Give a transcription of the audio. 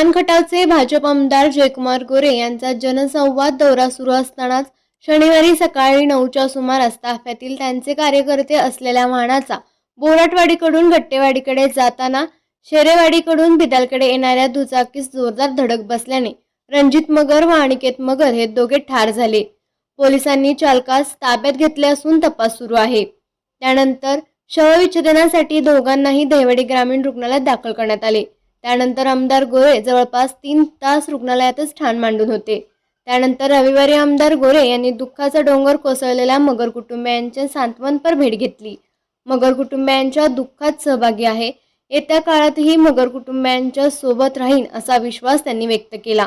पानखटावचे भाजप आमदार जयकुमार गोरे यांचा जनसंवाद दौरा सुरू असतानाच शनिवारी सकाळी नऊच्या सुमारास ताफ्यातील त्यांचे कार्यकर्ते असलेल्या वाहनाचा बोराटवाडीकडून गट्टेवाडीकडे जाताना शेरेवाडीकडून बिदालकडे येणाऱ्या दुचाकीस जोरदार धडक बसल्याने रणजित मगर व अनिकेत मगर हे दोघे ठार झाले. पोलिसांनी चालकास ताब्यात घेतले असून तपास सुरू आहे. त्यानंतर शवविच्छेदनासाठी दोघांनाही देवडी ग्रामीण रुग्णालयात दाखल करण्यात आले. त्यानंतर आमदार गोरे जवळपास तीन तास रुग्णालयातच ठाण मांडून होते. त्यानंतर रविवारी आमदार गोरे यांनी दुःखाचा डोंगर कोसळलेल्या मगर कुटुंबियांच्या सांत्वनपर भेट घेतली. मगर कुटुंबियांच्या दुःखात सहभागी आहे. येत्या काळातही मगर कुटुंबियांच्या सोबत राहीन असा विश्वास त्यांनी व्यक्त केला.